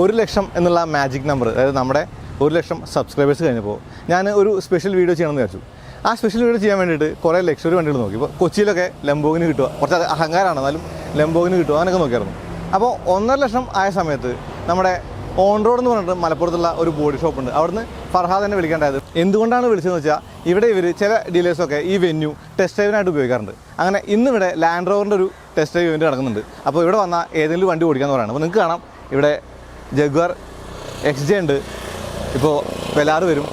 ഒരു ലക്ഷം എന്നുള്ള magic number അതായത് നമ്മുടെ ഒരു ലക്ഷം സബ്സ്ക്രൈബേഴ്സ് കഴിഞ്ഞപ്പോൾ ഞാൻ ഒരു സ്പെഷ്യൽ വീഡിയോ ചെയ്യണമെന്ന് വിചാരിച്ചു. ആ സ്പെഷ്യൽ വീഡിയോ ചെയ്യാൻ വേണ്ടിയിട്ട് കുറേ ലക്ഷറി വണ്ടികൾ നോക്കി. ഇപ്പോൾ കൊച്ചിയിലൊക്കെ ലംബോഗിന് കിട്ടുക. കുറച്ച് അഹങ്കാരമാണ്. എന്നാലും ലംബോഗിന് കിട്ടുക. അങ്ങനെയൊക്കെ നോക്കിയായിരുന്നു. അപ്പോൾ ഒന്നര ലക്ഷം ആയ സമയത്ത് നമ്മുടെ ഓൺ റോഡ് എന്ന് പറഞ്ഞിട്ട് മലപ്പുറത്തുള്ള ഒരു ബോഡി ഷോപ്പ് ഉണ്ട്. അവിടുന്ന് ഫർഹാദ് തന്നെ വിളിക്കേണ്ടത് എന്തുകൊണ്ടാണ് വിളിച്ചതെന്ന് വെച്ചാൽ ഇവിടെ ഇവർ ചില ഡീലേഴ്സൊക്കെ ഈ വെന്യൂ ടെസ്റ്റ് ഡ്രൈവിനായിട്ട് ഉപയോഗിക്കാറുണ്ട്. അങ്ങനെ ഇന്നിവിടെ ലാൻഡ് റോവറിന്റെ ഒരു ടെസ്റ്റ് ഡ്രൈവ് ഇവന്റ് നടക്കുന്നുണ്ട്. അപ്പോൾ ഇവിടെ വന്നാൽ ഏതെങ്കിലും വണ്ടി ഓടിക്കാമെന്ന് പറയുന്നത് അപ്പോൾ നിങ്ങൾക്ക് കാണാം ഇവിടെ ജഗ്വാർ എക്സ് ജെ ഉണ്ട്. ഇപ്പോൾ വെലാറ് വരും.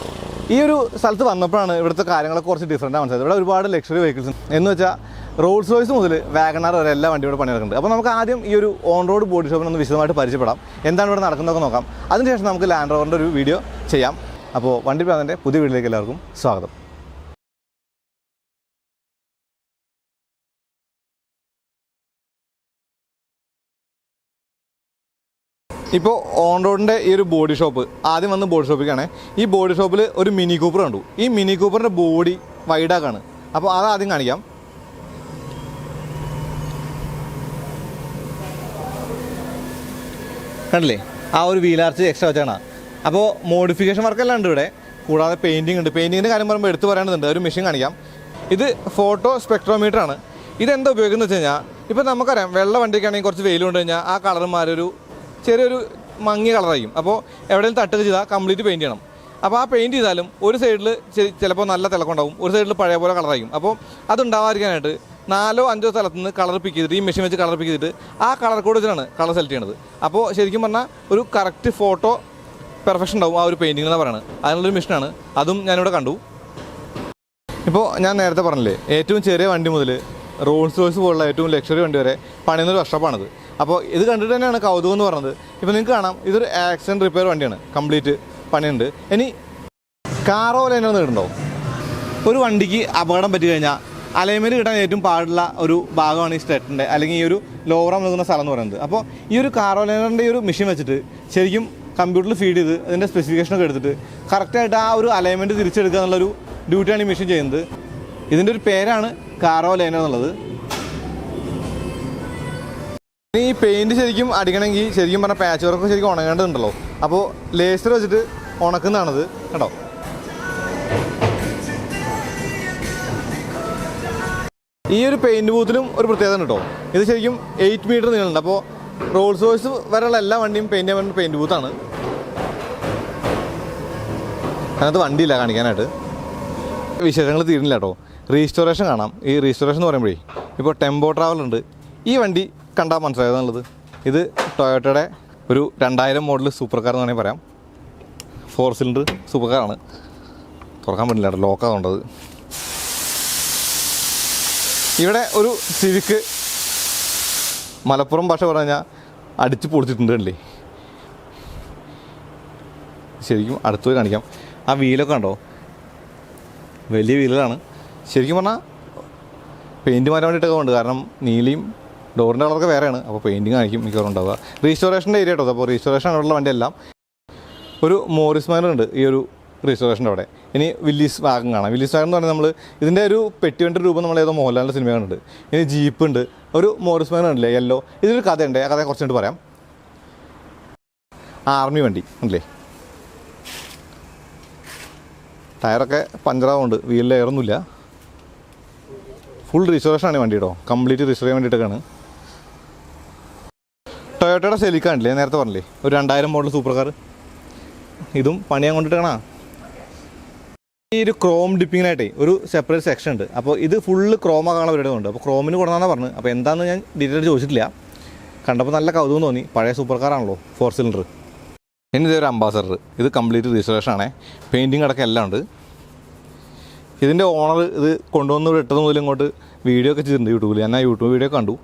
ഈ ഒരു സ്ഥലത്ത് വന്നപ്പോഴാണ് ഇവിടുത്തെ കാര്യങ്ങളൊക്കെ കുറച്ച് ഡിഫറെന്റ് മനസ്സിലായത് ഇവിടെ ഒരുപാട് ലക്ഷറി വെഹിക്കിൾസ് എന്ന് വെച്ചാൽ റോഡ്സ് റോയ്സ് മുതൽ വാഗണാർ വരെ എല്ലാ വണ്ടിയും ഇവിടെ പണിയെടുക്കുന്നുണ്ട്. അപ്പോൾ നമുക്ക് ആദ്യം ഈ ഒരു ഓൺ റോഡ് ബോഡി ഷോപ്പിനൊന്ന് വിശദമായിട്ട് പരിചയപ്പെടാം. എന്താണ് ഇവിടെ നടക്കുന്നതൊക്കെ നോക്കാം. അതിനുശേഷം നമുക്ക് ലാൻഡ് റോവറിന്റെ ഒരു വീഡിയോ ചെയ്യാം. അപ്പോൾ വണ്ടി പ്രാന്തന്റെ പുതിയ വീട്ടിലേക്ക് എല്ലാവർക്കും സ്വാഗതം. ഇപ്പോൾ ഓൺ റോഡിന്റെ ഈ ഒരു ബോഡി ഷോപ്പ് ആദ്യം വന്ന് ബോഡി ഷോപ്പിലേക്കാണ് ഈ ബോഡി ഷോപ്പിൽ ഒരു മിനി കൂപ്പർ കണ്ടു. ഈ മിനി കൂപ്പറിന്റെ ബോഡി വൈഡാക്കാണ് അപ്പോൾ അത് ആദ്യം കാണിക്കാം. കണ്ടില്ലേ? ആ ഒരു വീലാർച്ച് എക്സ്ട്രാ വെച്ചാണ്. അപ്പോൾ മോഡിഫിക്കേഷൻ വർക്കെല്ലാം ഉണ്ട് ഇവിടെ. കൂടാതെ പെയിന്റിംഗ് ഉണ്ട്. പെയിന്റിങ്ങിന്റെ കാര്യം പറയുമ്പോൾ എടുത്തു പറയേണ്ടതുണ്ട്. ഒരു മെഷീൻ കാണിക്കാം. ഇത് ഫോട്ടോ സ്പെക്ട്രോമീറ്റർ ആണ്. ഇതെന്താ ഉപയോഗിക്കുന്നത് വെച്ച് കഴിഞ്ഞാൽ ഇപ്പോൾ നമുക്കറിയാം വെള്ള വണ്ടിക്കാണെങ്കിൽ കുറച്ച് വെയിൽ കൊണ്ട് കഴിഞ്ഞാൽ ആ കളർ മാറൊരു ചെറിയൊരു മങ്ങിയ കളറായിരിക്കും. അപ്പോൾ എവിടെയെങ്കിലും തട്ടുക ചെയ്താൽ കംപ്ലീറ്റ് പെയിന്റ് ചെയ്യണം. അപ്പോൾ ആ പെയിന്റ് ചെയ്താലും ഒരു സൈഡിൽ ചിലപ്പോൾ നല്ല തിളക്കുണ്ടാവും ഒരു സൈഡിൽ പഴയ പോലെ കളറായിരിക്കും. അപ്പോൾ അതുണ്ടാവാതിരിക്കാനായിട്ട് നാലോ അഞ്ചോ സ്ഥലത്ത് നിന്ന് കളർ പിക്ക് ചെയ്തിട്ട് ഈ മെഷീൻ വെച്ച് കളർ പിക്ക് ചെയ്തിട്ട് ആ കളർ കോഡ് വെച്ചിട്ടാണ് കളർ സെലക്ട് ചെയ്യണത്. അപ്പോൾ ശരിക്കും പറഞ്ഞാൽ ഒരു കറക്റ്റ് ഫോട്ടോ പെർഫെക്ഷൻ ഉണ്ടാവും ആ ഒരു പെയിന്റിംഗ് എന്ന് പറയുന്നത് അതിനുള്ളൊരു മെഷീനാണ് അതും ഞാനിവിടെ കണ്ടു. ഇപ്പോൾ ഞാൻ നേരത്തെ പറഞ്ഞില്ലേ ഏറ്റവും ചെറിയ വണ്ടി മുതൽ റോൾസ് റോയ്സ് പോലുള്ള ഏറ്റവും ലക്ഷറി വണ്ടി വരെ പണിയുന്നൊരു വർഷപ്പാണിത് അപ്പോൾ ഇത് കണ്ടിട്ട് തന്നെയാണ് കൗതുകം എന്ന് പറഞ്ഞത്. ഇപ്പോൾ നിങ്ങൾക്ക് കാണാം ഇതൊരു ആക്സിഡന്റ് റിപ്പയർ വണ്ടിയാണ്. കംപ്ലീറ്റ് പണിയുണ്ട്. ഇനി കാറോ ലൈനോ നേടുണ്ടോ ഒരു വണ്ടിക്ക് അപകടം പറ്റി കഴിഞ്ഞാൽ അലൈൻമെന്റ് കിട്ടാൻ ഏറ്റവും പാടുള്ള ഒരു ഭാഗമാണ് ഈ സ്റ്റെറ്റിന്റെ അല്ലെങ്കിൽ ഈ ഒരു ലോറം നിൽക്കുന്ന സ്ഥലം എന്ന് പറയുന്നത്. അപ്പോൾ ഈ ഒരു കാറോ ലൈനറിന്റെ ഈ ഒരു മെഷീൻ വെച്ചിട്ട് ശരിക്കും കമ്പ്യൂട്ടറിൽ ഫീഡ് ചെയ്ത് അതിന്റെ സ്പെസിഫിക്കേഷനൊക്കെ എടുത്തിട്ട് കറക്റ്റായിട്ട് ആ ഒരു അലൈൻമെന്റ് തിരിച്ചെടുക്കുക എന്നുള്ളൊരു ഡ്യൂട്ടിയാണ് ഈ മെഷീൻ ചെയ്യുന്നത്. ഇതിന്റെ ഒരു പേരാണ് കാറോ ലൈനർ എന്നുള്ളത്. ഈ പെയിന്റ് ശരിക്കും അടിക്കണമെങ്കിൽ ശരിക്കും പറഞ്ഞാൽ പാച്ച് വർക്ക് ശരിക്കും ഉണങ്ങേണ്ടതുണ്ടല്ലോ. അപ്പോൾ ലേസർ വെച്ചിട്ട് ഉണക്കുന്നതാണത്. കേട്ടോ? ഈ ഒരു പെയിന്റ് ബൂത്തിലും ഒരു പ്രത്യേകത കേട്ടോ. ഇത് ശരിക്കും എയ്റ്റ് മീറ്റർ നീളുണ്ട് അപ്പോൾ റോൾസ് റോയ്സ് വരെയുള്ള എല്ലാ വണ്ടിയും പെയിന്റ് ചെയ്യാൻ പെയിന്റ് ബൂത്താണ് അതിനകത്ത് വണ്ടിയില്ല കാണിക്കാനായിട്ട്. വിശേഷങ്ങൾ തീരുന്നില്ല കേട്ടോ. റീസ്റ്റോറേഷൻ കാണാം. ഈ റീസ്റ്റോറേഷൻ എന്ന് പറയുമ്പോഴേ ഇപ്പോൾ ടെമ്പോ ട്രാവൽ ഉണ്ട്. ഈ വണ്ടി കണ്ടാൽ മനസ്സിലായതാണുള്ളത് ഇത് ടൊയോട്ടയുടെ ഒരു രണ്ടായിരം മോഡൽ സൂപ്പർ കാർ എന്ന് വേണമെങ്കിൽ പറയാം. ഫോർ സിലിണ്ടർ സൂപ്പർ കാറാണ് തുറക്കാൻ പറ്റില്ല കേട്ടോ ലോക്കാതുകൊണ്ടത് ഇവിടെ ഒരു സിവിക്ക് മലപ്പുറം ഭാഷ പറഞ്ഞു കഴിഞ്ഞാൽ അടിച്ച് പൊളിച്ചിട്ടുണ്ടല്ലേ ശരിക്കും അടുത്ത് പോയി കാണിക്കാം. ആ വീലൊക്കെ ഉണ്ടോ വലിയ വീലുകളാണ് ശരിക്കും പറഞ്ഞാൽ പെയിന്റ് മാറ്റാൻ വേണ്ടിയിട്ടൊക്കെ ഉണ്ട്. കാരണം നീലിയും ഡോറിന്റെ കളറൊക്കെ വേറെയാണ്. അപ്പോൾ പെയിന്റിങ് ആയിരിക്കും മിക്കവാറും ഉണ്ടാവുക. റീസ്റ്റോറേഷന്റെ ഏരിയ കേട്ടോ. അപ്പോൾ റീസ്റ്റോറേഷൻ ഉള്ള വണ്ടിയെല്ലാം ഒരു മോറിസ് ഉണ്ട് ഈ ഒരു റീസ്റ്റോറേഷന്റെ അവിടെ. ഇനി വില്ലീസ് വാഗം കാണാം. വില്ലീസ് വാഗം എന്ന് പറഞ്ഞാൽ നമ്മൾ ഇതിന്റെ ഒരു പെട്ടിവന്റെ രൂപം നമ്മൾ ഏതോ മോഹൻലാലിന്റെ സിനിമ കണ്ടുണ്ട് ഇനി ജീപ്പ് ഉണ്ട്. ഒരു മോറിസ് മാനർ ഉണ്ടല്ലേ? യെല്ലോ ഇതിലൊരു കഥയുണ്ട്. ആ കഥ കുറച്ചുകൊണ്ട് പറയാം. ആർമി വണ്ടി. ഉണ്ടല്ലേ ടയറൊക്കെ പഞ്ചറാവുണ്ട് വീലിൽ എയറൊന്നുമില്ല ഫുൾ റിസർവേഷൻ ആണ് വണ്ടി കേട്ടോ. കംപ്ലീറ്റ് റിസർവ് ചെയ്യാൻ വേണ്ടിയിട്ടൊക്കെയാണ്. ടൊയോട്ടയുടെ സെലിക്ക ഉണ്ടല്ലേ നേരത്തെ പറഞ്ഞില്ലേ? ഒരു രണ്ടായിരം മോഡൽ സൂപ്പർ കാർ ഇതും പണിയാൻ കൊണ്ടിട്ടാണ്? ഈ ഒരു ക്രോം ഡിപ്പിങ്ങിനായിട്ടേ ഒരു സെപ്പറേറ്റ് സെക്ഷൻ ഉണ്ട്. അപ്പോൾ ഇത് ഫുള്ള് ക്രോമ കാണാൻ അവരുടെ ഉണ്ട് അപ്പോൾ ക്രോമിന് കൊടുക്കാന്നാണ് പറഞ്ഞത്. അപ്പോൾ എന്താണെന്ന് ഞാൻ ഡീറ്റെയിൽ ചോദിച്ചിട്ടില്ല. കണ്ടപ്പോൾ നല്ല കൗതുകം തോന്നി. പഴയ സൂപ്പർ കാറാണല്ലോ ഫോർ സിലിണ്ടർ ഇനി ഇതൊരു അംബാസഡർ ഇത് കംപ്ലീറ്റ് രജിസ്ട്രേഷൻ ആണേ. പെയിന്റിങ് അടക്കം എല്ലാം ഉണ്ട്. ഇതിന്റെ ഓണർ ഇത് കൊണ്ടുവന്ന് ഇട്ടത് മുതൽ ഇങ്ങോട്ട് വീഡിയോ ഒക്കെ ചെയ്തിട്ടുണ്ട് യൂട്യൂബിൽ ഞാൻ ആ യൂട്യൂബ് വീഡിയോ കണ്ടു.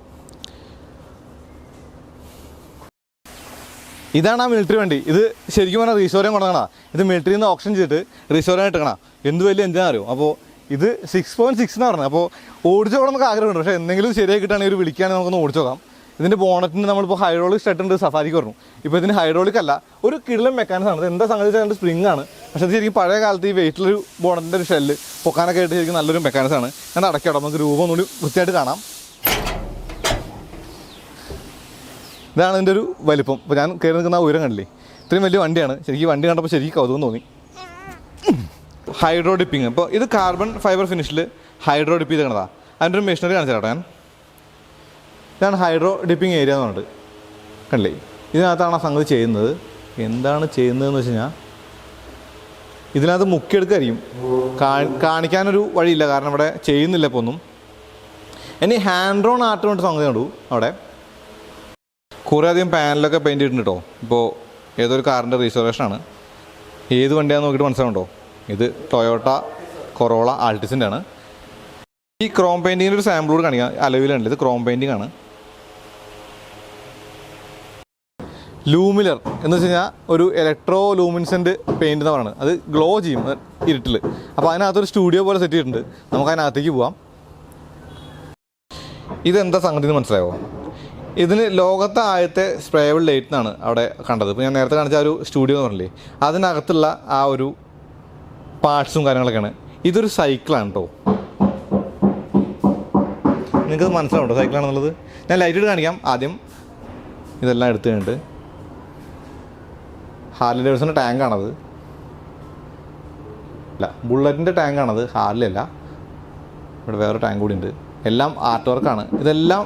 ഇതാണ് ആ മിലിറ്ററി വണ്ടി. ഇത് ശരിക്കും പറഞ്ഞാൽ റീസോറിയം കൊണ്ടുവന്നാ. ഇത് മിലിറ്ററിയിൽ നിന്ന് ഓപ്ഷൻ ചെയ്തിട്ട് റീസോറിയം ഇട്ടണ എന്ത് വലിയ എന്തിനാ അറിയോ? അപ്പോൾ ഇത് സിക്സ് പോയിന്റ് സിക്സ് എന്ന് പറഞ്ഞത് അപ്പോൾ ഓടിച്ചു പോകണം നമുക്ക് ആഗ്രഹമുണ്ട്. പക്ഷേ എന്തെങ്കിലും ശരിയായി കിട്ടുകയാണെങ്കിൽ ഒരു വിളിക്കുകയാണെങ്കിൽ നമുക്കൊന്ന് ഓടിച്ചു നോക്കാം. ഇതിന്റെ ബോണറ്റിന് നമ്മളിപ്പോൾ ഹൈഡ്രോളിക് സ്റ്റെട്ട് ഉണ്ട് സഫാരിക്ക് പറഞ്ഞു. ഇപ്പോൾ ഇതിന് ഹൈഡ്രോളിക് അല്ല ഒരു കിടിലം മെക്കാനിസം ആണ്. എന്താ സംഗതി വെച്ചാൽ സ്പ്രിംഗ് ആണ്. പക്ഷേ ശരിക്കും പഴയ കാലത്ത് ഈ വെയിറ്റിലൊരു ബോണറ്റിന്റെ ഒരു ഷെല്ല് പൊക്കാനൊക്കെ ആയിട്ട് ശരിക്കും നല്ലൊരു മെക്കാനിസം ആണ്. ഞാൻ അടയ്ക്കാം നമുക്ക് രൂപം ഒന്നുകൂടി വൃത്തിയായിട്ട് കാണാം. ഇതാണ് എന്റെ ഒരു വലിപ്പം. ഇപ്പോൾ ഞാൻ കയറി നിൽക്കുന്ന ആ ഉയരം കണ്ടില്ലേ? ഇത്രയും വലിയ വണ്ടിയാണ്. ശരിക്കും വണ്ടി കണ്ടപ്പോൾ ശരിക്കും കൗതുകം തോന്നി. Hydro dipping. ഇപ്പോൾ ഇത് കാർബൺ ഫൈബർ ഫിനിഷിൽ ഹൈഡ്രോ ഡിപ്പ് ചെയ്തേക്കണതാ അതിന്റെ ഒരു മെഷീനറി കാണിച്ചു ഞാൻ. ഇതാണ് ഹൈഡ്രോ ഡിപ്പിങ് ഏരിയ എന്ന് പറഞ്ഞിട്ട്. കണ്ടില്ലേ? ഇതിനകത്താണ് ആ സംഗതി ചെയ്യുന്നത്. എന്താണ് ചെയ്യുന്നതെന്ന് വെച്ച് കഴിഞ്ഞാൽ ഇതിനകത്ത് മുക്കിയെടുക്കായിരിക്കും. കാണിക്കാനൊരു വഴിയില്ല. കാരണം ഇവിടെ ചെയ്യുന്നില്ല ഇപ്പോൾ ഒന്നും. ഇനി ഹാൻഡ് റോൺ ആർട്ട് കൊണ്ട് സംഗതി കണ്ടു അവിടെ. കുറേ അധികം പാനലൊക്കെ പെയിന്റ് ചെയ്തിട്ടുണ്ട് കേട്ടോ ഇപ്പോൾ ഏതൊരു കാറിന്റെ റിസർവേഷനാണ് ഏത് വണ്ടിയാണെന്ന് നോക്കിയിട്ട് മനസ്സിലാവുണ്ടോ ഇത് ടൊയോട്ട കൊറോള ആൾട്ടിസിന്റെ ആണ്. ഈ ക്രോം പെയിന്റിങ്ങിന്റെ ഒരു സാമ്പിൾ കൂടി കാണിക്കാം. അലവിലുണ്ട്. ഇത് ക്രോം പെയിന്റിംഗ് ആണ്. ലൂമിലർ എന്ന് വെച്ച് കഴിഞ്ഞാൽ ഒരു ഇലക്ട്രോ ലൂമിൻസെന്റ് പെയിന്റ് എന്ന് പറയുന്നത് അത് ഗ്ലോ ചെയ്യും. ഇരുട്ടിൽ അപ്പോൾ അതിനകത്തൊരു സ്റ്റുഡിയോ പോലെ സെറ്റ് ചെയ്തിട്ടുണ്ട്. നമുക്ക് അതിനകത്തേക്ക് പോവാം. ഇതെന്താ സംഗതി എന്ന് മനസ്സിലായോ? ഇതിന് ലോകത്തെ ആദ്യത്തെ സ്പ്രേബിൾ ലൈറ്റ് എന്നാണ് അവിടെ കണ്ടത്. ഇപ്പോൾ ഞാൻ നേരത്തെ കാണിച്ച ഒരു സ്റ്റുഡിയോ എന്ന് പറഞ്ഞില്ലേ അതിനകത്തുള്ള ആ ഒരു പാർട്സും കാര്യങ്ങളൊക്കെയാണ്. ഇതൊരു സൈക്കിളാണ് കേട്ടോ നിങ്ങൾക്ക് മനസ്സിലാവുണ്ടോ സൈക്കിളാണെന്നുള്ളത് ഞാൻ ലൈറ്റ് ഇട്ട് കാണിക്കാം. ആദ്യം ഇതെല്ലാം എടുത്തു കഴിഞ്ഞിട്ട്. ഹാർലി ഡേവിഡ്സന്റെ ടാങ്കാണത് അല്ല ബുള്ളറ്റിന്റെ ടാങ്കാണത് ഹാർലി അല്ല. ഇവിടെ വേറെ ടാങ്ക് കൂടി ഉണ്ട്. എല്ലാം ആർട്ട് വർക്കാണ് ഇതെല്ലാം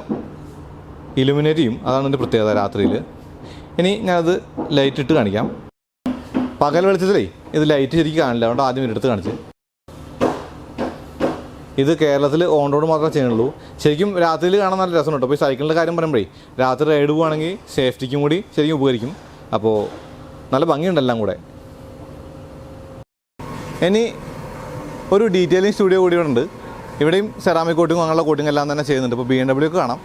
ഇലുമിനേറ്റ് ചെയ്യും അതാണ് എന്റെ പ്രത്യേകത രാത്രിയിൽ. ഇനി ഞാനത് ലൈറ്റ് ഇട്ട് കാണിക്കാം. പകൽ വെളിച്ചത്തിലേ ഇത് ലൈറ്റ് ശരിക്കും കാണില്ല. അതുകൊണ്ട് ആദ്യം ഇവരെടുത്ത് കാണിച്ച്. ഇത് കേരളത്തിൽ ഓൺ റോഡ് മാത്രമേ ചെയ്യുന്നുള്ളൂ. ശരിക്കും രാത്രിയിൽ കാണാൻ നല്ല രസമുണ്ട്. കേട്ടോ അപ്പോൾ ഈ സൈക്കിളിന്റെ കാര്യം പറയുമ്പോഴേ രാത്രി റൈഡ് പോവുകയാണെങ്കിൽ സേഫ്റ്റിക്കും കൂടി ശരിക്കും ഉപകരിക്കും. അപ്പോൾ നല്ല ഭംഗിയുണ്ട് എല്ലാം കൂടെ. ഇനി ഒരു ഡീറ്റെയിലിംഗ് സ്റ്റുഡിയോ കൂടി ഇവിടെ ഉണ്ട് ഇവിടെയും സെറാമിക് കോട്ടിങ്ങും അങ്ങനെയുള്ള കോട്ടിങ് എല്ലാം തന്നെ ചെയ്യുന്നുണ്ട്. ഇപ്പോൾ ബി എം ഡബ്ല്യു ഒക്കെ കാണാം.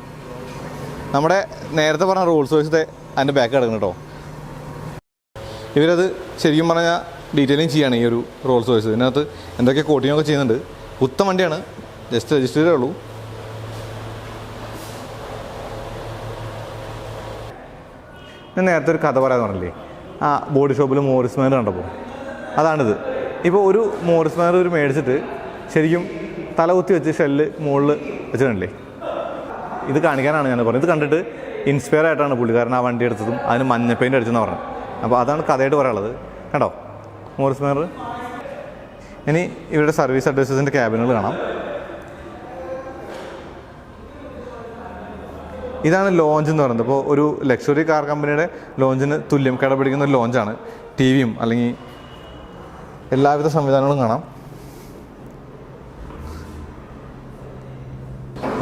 നമ്മുടെ നേരത്തെ പറഞ്ഞ റോൾസ് റോയ്സ് അതിന്റെ ബാക്ക് കിടക്കുന്നു കേട്ടോ ഇവരത് ശരിക്കും പറഞ്ഞാൽ ഡീറ്റെയിലിംഗ് ചെയ്യാണ് ഈ ഒരു റോൾസ് റോയ്സ് ഇതിനകത്ത് എന്തൊക്കെ കോട്ടിങ്ങൊക്കെ ചെയ്യുന്നുണ്ട്. ഉത്തമ വണ്ടിയാണ്. ജസ്റ്റ് രജിസ്റ്റർ ചെയ്തേ ഉള്ളൂ. ഞാൻ നേരത്തെ ഒരു കഥ പറയാന്ന് പറഞ്ഞില്ലേ? ആ ബോഡി ഷോപ്പിൽ മോറിസ് മാനർ കണ്ടപ്പോൾ അതാണിത്. ഇപ്പോൾ ഒരു മോറിസ് മാനർ ഒരു മേടിച്ചിട്ട് ശരിക്കും തല കുത്തി വെച്ച് ഷെല്ല് മുകളിൽ വെച്ചിട്ടുണ്ടല്ലേ? ഇത് കാണിക്കാനാണ് ഞാൻ പറഞ്ഞത്. ഇത് കണ്ടിട്ട് ഇൻസ്പയർ ആയിട്ടാണ് പുള്ളിക്കാരൻ ആ വണ്ടി എടുത്തതും അതിന് മഞ്ഞ പെയിന്റ് അടിച്ചെന്ന് പറഞ്ഞു അപ്പോൾ അതാണ് കഥയായിട്ട് പറയാനുള്ളത്. കണ്ടോ? മോറിസ് മേർ ഇനി ഇവരുടെ സർവീസ് അഡ്വൈസേഴ്സിന്റെ ക്യാബിനുകൾ കാണാം. ഇതാണ് ലോഞ്ച് എന്ന് പറയുന്നത്. ഇപ്പോൾ ഒരു ലക്ഷറി കാർ കമ്പനിയുടെ ലോഞ്ചിന് തുല്യം കിടപിടിക്കുന്ന ഒരു ലോഞ്ചാണ് ടി വിയും അല്ലെങ്കിൽ എല്ലാവിധ സംവിധാനങ്ങളും കാണാം.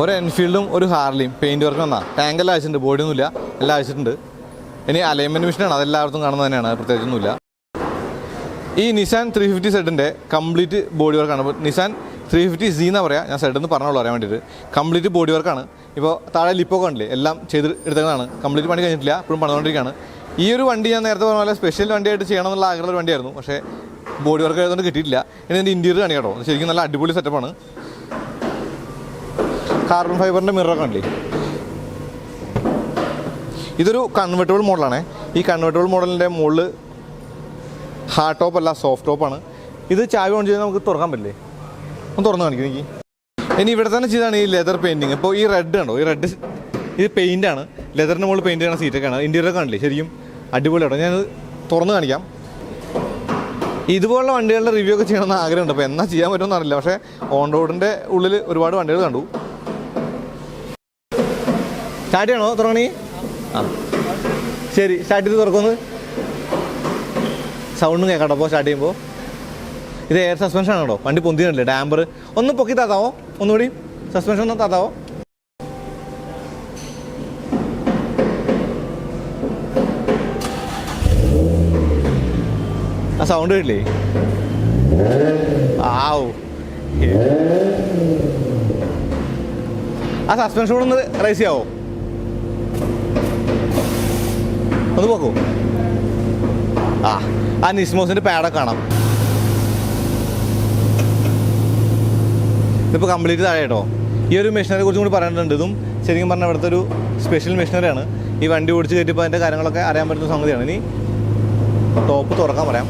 ഒരു എൻഫീൽഡും ഒരു ഹാർലിയും പെയിന്റ് വർക്ക് വന്നാൽ ടാങ്കെല്ലാം അയച്ചിട്ടുണ്ട് ബോഡിയൊന്നുമില്ല എല്ലാം അയച്ചിട്ടുണ്ട് ഇനി അലൈൻമെന്റ് മിഷനാണ് അതെല്ലായിടത്തും കാണുന്നത് തന്നെയാണ്. പ്രത്യേകിച്ചൊന്നുമില്ല ഈ നിസാൻ ത്രീ ഫിഫ്റ്റി സെഡിന്റെ കംപ്ലീറ്റ് ബോഡി വർക്കാണ് നിസാൻ ത്രീ ഫിഫ്റ്റി സി എന്നാ പറയാം? ഞാൻ സെഡ് എന്ന് പറഞ്ഞോളൂ അറിയാൻ വേണ്ടിയിട്ട്. കംപ്ലീറ്റ് ബോഡി വർക്കാണ് ഇപ്പോൾ താഴെ ലിപ്പൊക്കെ ഉണ്ടല്ലേ എല്ലാം ചെയ്ത് എടുത്തതാണ് കംപ്ലീറ്റ് പണി കഴിഞ്ഞിട്ടില്ല. ഇപ്പോഴും പണിതുകൊണ്ടിരിക്കുകയാണ് ഈ ഒരു വണ്ടി ഞാൻ നേരത്തെ പറഞ്ഞ പോലെ സ്പെഷ്യൽ വണ്ടിയായിട്ട് ചെയ്യണം എന്നുള്ള ആഗ്രഹമുള്ള വണ്ടിയായിരുന്നു. പക്ഷേ ബോഡി വർക്ക് ആയതുകൊണ്ട് കിട്ടിയിട്ടില്ല. ഇനി എന്റെ ഇന്റീരിയർ കാണി കേട്ടോ. ഇത് ശരിക്കും നല്ല അടിപൊളി സെറ്റപ്പാണ് കാർബൺ ഫൈബറിന്റെ മിററൊക്കെ ഉണ്ടല്ലേ ഇതൊരു കൺവെർട്ടബിൾ മോഡലാണ് ഈ കൺവെർട്ടബിൾ മോഡലിന്റെ മുകളിൽ ഹാർഡ് ടോപ്പ് അല്ല സോഫ്റ്റ് ടോപ്പാണ് ഇത് ചാവി ഓൺ ചെയ്താൽ നമുക്ക് തുറക്കാൻ പറ്റില്ലേ? ഒന്ന് തുറന്നു കാണിക്കും എനിക്ക് ഇനി ഇവിടെ തന്നെ ചെയ്താണ് ഈ ലെതർ പെയിന്റിങ് ഇപ്പോൾ ഈ റെഡ് കണ്ടോ? ഈ റെഡ് ഇത് പെയിന്റാണ് ലെതറിന്റെ മുകളിൽ പെയിന്റ് ചെയ്യണ സീറ്റൊക്കെയാണ് ഇന്റീരിയർ കാണില്ലേ ശരിക്കും അടിപൊളിയാട്ടോ ഞാൻ തുറന്ന് കാണിക്കാം. ഇതുപോലുള്ള വണ്ടികളുടെ റിവ്യൂ ഒക്കെ ചെയ്യണമെന്ന് ആഗ്രഹമുണ്ട്. അപ്പോൾ എന്നാ ചെയ്യാൻ പറ്റുമെന്ന് അറിയില്ല. പക്ഷേ ഓൺ റോഡിന്റെ ഉള്ളിൽ ഒരുപാട് വണ്ടികൾ കണ്ടു. സ്റ്റാർട്ട് ചെയ്യണോ? തുറക്കണേ ആ. ശരി സ്റ്റാർട്ട് ചെയ്ത് തുറക്കൊന്ന് സൗണ്ടും കേൾക്കട്ടോ. അപ്പോൾ സ്റ്റാർട്ട് ചെയ്യുമ്പോൾ ഇത് എയർ സസ്പെൻഷൻ ആണോ? വണ്ടി പൊന്തിയല്ലേ ഡാമ്പർ ഒന്ന് പൊക്കി താത്താവോ? ഒന്നുകൂടി. സസ്പെൻഷൻ ഒന്ന് താത്താവോ? ആ സൗണ്ട് കേട്ടില്ലേ? ആ സസ്പെൻഷൻ ഒന്ന് റൈസ് ചെയ്യാവോ? ഒന്ന് പോക്കോ. ആ ആ നിസ്മോസിന്റെ പാഡൊക്കെ കാണാം. ഇതിപ്പോൾ കംപ്ലീറ്റ് താഴെ കേട്ടോ. ഈ ഒരു മെഷീനറിയെ കുറിച്ചും കൂടി പറയാനുണ്ട് ഇതും ശരിക്കും പറഞ്ഞാൽ ഇവിടുത്തെ ഒരു സ്പെഷ്യൽ മെഷീനറിയാണ് ഈ വണ്ടി ഓടിച്ച് കയറ്റിയപ്പോൾ അതിന്റെ കാര്യങ്ങളൊക്കെ അറിയാൻ പറ്റുന്ന സംഗതിയാണ്. ഇനി ടോപ്പ് തുറക്കാൻ പറയാം.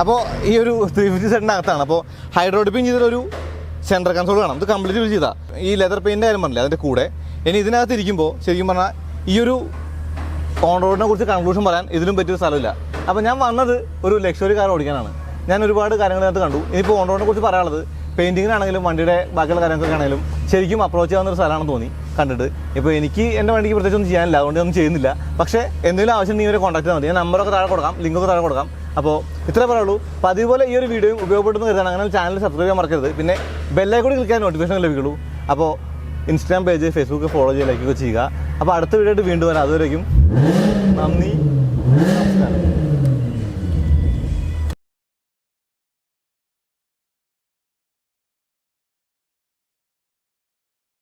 അപ്പോൾ ഈ ഒരു ത്രീ ഫിഫ്റ്റി സെറ്റിനകത്താണ്. അപ്പോൾ ഹൈഡ്രോഡിപ്പിൻ ചെയ്തൊരു സെന്റർ കൺസോൾ കാണാം. ഇത് കംപ്ലീറ്റ് ചെയ്താൽ ഈ ലെതർ പെയിന്റെ കാര്യം പറഞ്ഞില്ല അതിന്റെ കൂടെ. ഇനി ഇതിനകത്ത് ഇരിക്കുമ്പോൾ ശരിക്കും പറഞ്ഞാൽ ഈ ഒരു ഓൺ റോഡിനെ കുറിച്ച് കൺക്ലൂഷൻ പറയാൻ ഇതിലും പറ്റിയൊരു സ്ഥലമില്ല. അപ്പോൾ ഞാൻ വന്നത് ഒരു ലക്ഷറി കാർ ഓടിക്കാനാണ്. ഞാൻ ഒരുപാട് കാര്യങ്ങൾ ഇതിനകത്ത് കണ്ടു ഇനിയിപ്പോൾ ഓൺ റോഡിനെ കുറിച്ച് പറയാനുള്ളത് പെയിന്റിങ്ങിനാണെങ്കിലും വണ്ടിയുടെ ബാക്കിയുള്ള കാര്യങ്ങൾക്കൊക്കെ ആണെങ്കിലും ശരിക്കും അപ്രോച്ച് ചെയ്യാവുന്ന ഒരു സ്ഥലമാണെന്ന് തോന്നി. കണ്ടിട്ട്. ഇപ്പോൾ എനിക്ക് എന്റെ വണ്ടിക്ക് പ്രത്യേകിച്ച് ഒന്നും ചെയ്യാനില്ല. അതുകൊണ്ട് ഒന്നും ചെയ്യുന്നില്ല. പക്ഷേ എന്തെങ്കിലും ആവശ്യം നീ ഇവരെ കോൺടാക്ട് ചെയ്താൽ മതി. ഞാൻ നമ്പറൊക്കെ താഴെ കൊടുക്കാം. ലിങ്കൊക്കെ താഴെ കൊടുക്കാം. അപ്പോൾ ഇത്രേ പറയുള്ളൂ. അപ്പോൾ അതുപോലെ ഈ ഒരു വീഡിയോയും ഉപയോഗപ്പെടുന്ന കരുതാണ് അങ്ങനെ ചാനൽ സബ്സ്ക്രൈബ് ചെയ്യാൻ മറക്കരുത്. പിന്നെ ബെല്ലായി കൂടി ക്ലിക്ക് ചെയ്യാൻ നോട്ടിഫിക്കേഷൻ ലഭിക്കുള്ളൂ. അപ്പോൾ ഇൻസ്റ്റാഗ്രാം പേജ് ഫേസ്ബുക്ക് ഫോളോ ചെയ്യുക ലൈക്കൊക്കെ ചെയ്യുക. അപ്പോൾ അടുത്ത വീഡിയോ ആയിട്ട് വീണ്ടും വരാം. അതുവരേക്കും നന്ദി. നമസ്കാരം.